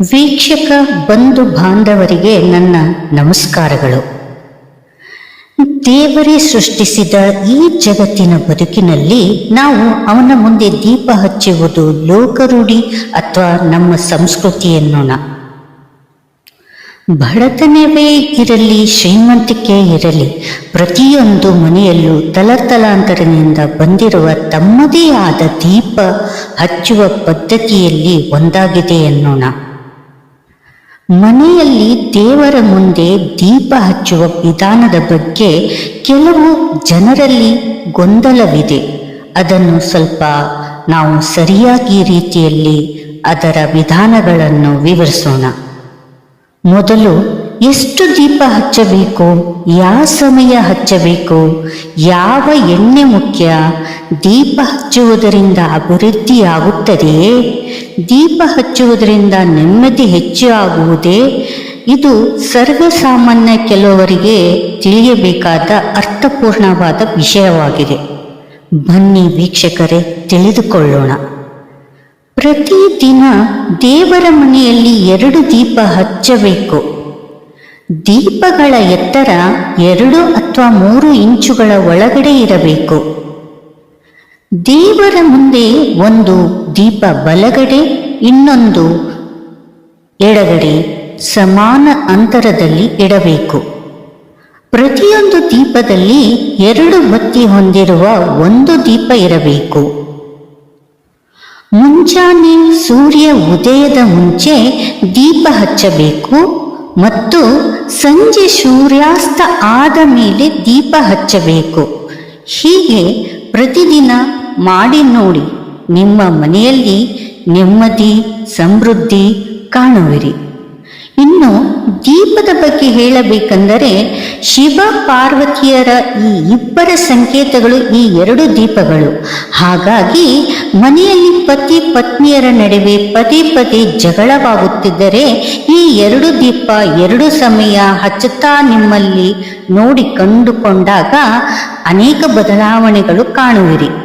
ವೀಕ್ಷಕ ಬಂಧು ಬಾಂಧವರಿಗೆ ನನ್ನ ನಮಸ್ಕಾರಗಳು. ದೇವರೇ ಸೃಷ್ಟಿಸಿದ ಈ ಜಗತ್ತಿನ ಬದುಕಿನಲ್ಲಿ ನಾವು ಅವನ ಮುಂದೆ ದೀಪ ಹಚ್ಚುವುದು ಲೋಕರೂಢಿ ಅಥವಾ ನಮ್ಮ ಸಂಸ್ಕೃತಿ ಎನ್ನೋಣ. ಬಡತನವೇ ಇರಲಿ, ಶ್ರೀಮಂತಿಕೆ ಇರಲಿ, ಪ್ರತಿಯೊಂದು ಮನೆಯಲ್ಲೂ ತಲತಲಾಂತರದಿಂದ ಬಂದಿರುವ ತಮ್ಮದೇ ಆದ ದೀಪ ಹಚ್ಚುವ ಪದ್ಧತಿಯಲ್ಲಿ ಒಂದಾಗಿದೆ ಎನ್ನೋಣ. ಮನೆಯಲ್ಲಿ ದೇವರ ಮುಂದೆ ದೀಪ ಹಚ್ಚುವ ವಿಧಾನದ ಬಗ್ಗೆ ಕೆಲವು ಜನರಲ್ಲಿ ಗೊಂದಲವಿದೆ. ಅದನ್ನು ಸ್ವಲ್ಪ ನಾವು ಸರಿಯಾಗಿ ರೀತಿಯಲ್ಲಿ ಅದರ ವಿಧಾನಗಳನ್ನು ವಿವರಿಸೋಣ. ಮೊದಲು, ಎಷ್ಟು ದೀಪ ಹಚ್ಚಬೇಕು, ಯಾವ ಸಮಯ ಹಚ್ಚಬೇಕು, ಯಾವ ಎಣ್ಣೆ ಮುಖ್ಯ, ದೀಪ ಹಚ್ಚುವುದರಿಂದ ಅಭಿವೃದ್ಧಿ ಆಗುತ್ತದೆಯೇ ದೀಪ ಹಚ್ಚುವುದರಿಂದ ನೆಮ್ಮದಿ ಹೆಚ್ಚು ಆಗುವುದೇ? ಇದು ಸರ್ವಸಾಮಾನ್ಯ ಕೆಲವರಿಗೆ ತಿಳಿಯಬೇಕಾದ ಅರ್ಥಪೂರ್ಣವಾದ ವಿಷಯವಾಗಿದೆ. ಬನ್ನಿ ವೀಕ್ಷಕರೇ, ತಿಳಿದುಕೊಳ್ಳೋಣ. ಪ್ರತಿದಿನ ದೇವರ ಮನೆಯಲ್ಲಿ ಎರಡು ದೀಪ ಹಚ್ಚಬೇಕು. ದೀಪಗಳ ಎತ್ತರ ಎರಡು ಅಥವಾ ಮೂರು ಇಂಚುಗಳ ಒಳಗಡೆ ಇರಬೇಕು. ದೇವರ ಮುಂದೆ ಒಂದು ದೀಪ ಬಲಗಡೆ, ಇನ್ನೊಂದು ಎಡಗಡೆ ಸಮಾನ ಅಂತರದಲ್ಲಿ ಇಡಬೇಕು. ಪ್ರತಿಯೊಂದು ದೀಪದಲ್ಲಿ ಎರಡು ಬತ್ತಿ ಹೊಂದಿರುವ ಒಂದು ದೀಪ ಇರಬೇಕು. ಮುಂಜಾನೆ ಸೂರ್ಯ ಉದಯದ ಮುಂಚೆ ದೀಪ ಹಚ್ಚಬೇಕು ಮತ್ತು ಸಂಜೆ ಸೂರ್ಯಾಸ್ತ ಆದ ಮೇಲೆ ದೀಪ ಹಚ್ಚಬೇಕು. ಹೀಗೆ ಪ್ರತಿದಿನ ಮಾಡಿ ನೋಡಿ. ನಿಮ್ಮ ಮನೆಯಲ್ಲಿ ನೆಮ್ಮದಿ, ಸಮೃದ್ಧಿ ಕಾಣುವಿರಿ. ಇನ್ನು ದೀಪದ ಬಗ್ಗೆ ಹೇಳಬೇಕೆಂದರೆ, ಶಿವ ಪಾರ್ವತಿಯರ ಈ ಇಬ್ಬರ ಸಂಕೇತಗಳು ಈ ಎರಡು ದೀಪಗಳು. ಹಾಗಾಗಿ ಮನೆಯಲ್ಲಿ ಪತಿ ಪತ್ನಿಯರ ನಡುವೆ ಪದೇ ಪದೇ ಜಗಳವಾಗುತ್ತಿದ್ದರೆ, ಈ ಎರಡು ದೀಪ ಎರಡು ಸಮಯ ಹಚ್ಚುತ್ತಾ ನಿಮ್ಮಲ್ಲಿ ನೋಡಿ ಕಂಡುಕೊಂಡಾಗ ಅನೇಕ ಬದಲಾವಣೆಗಳು ಕಾಣುವಿರಿ.